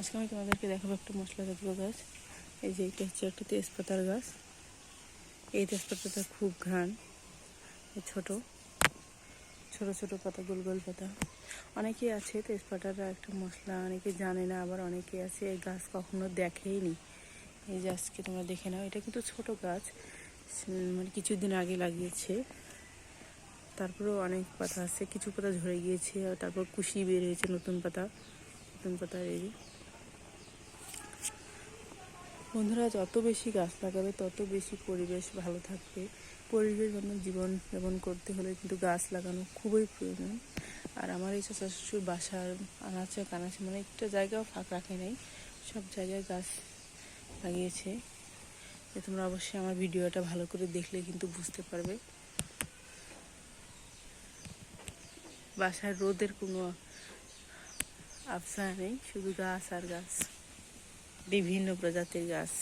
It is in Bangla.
আজকে আমি তোমাদেরকে দেখাবো একটা মশলা জাতীয় গাছ। এই যে এটা হচ্ছে একটা তেজপাতার গাছ। এই তেজপাতাটা খুব ঘ্রাণ ছোট। ছোট ছোট পাতা, গোল গোল পাতা। অনেকেই আছে তেজপাতাটা একটা মশলা, অনেকে জানে না, আবার অনেকে আছে এই গাছ কখনো দেখেইনি। এই যে আজকে তোমরা দেখে নাও, এটা কিন্তু ছোট গাছ মানে কিছুদিন আগে লাগিয়েছে। তারপরেও অনেক পাতা আছে, কিছু পাতা ঝরে গিয়েছে, তারপর কুশি বের হয়েছে নতুন পাতা নতুন পাতা এই। বন্ধুরা, যত বেশি গাছ লাগাবে, তত বেশি পরিবেশ ভালো থাকবে। পরিবেশ বান্ধব জীবন যাপন করতে হলে কিন্তু গাছ লাগানো খুবই প্রয়োজন। আর আমার এই চাচা শ্বশুর বাসার আনাচে কানাচে মানে একটা জায়গাও ফাঁক রাখে নাই, সব জায়গায় গাছ লাগিয়েছে। যে তোমরা অবশ্যই আমার ভিডিওটা ভালো করে দেখলে কিন্তু বুঝতে পারবে। বাসার রোদের কোনো আফসা নেই, শুধু গাছ আর গাছ। বিভিন্ন প্রজাতির গাছ।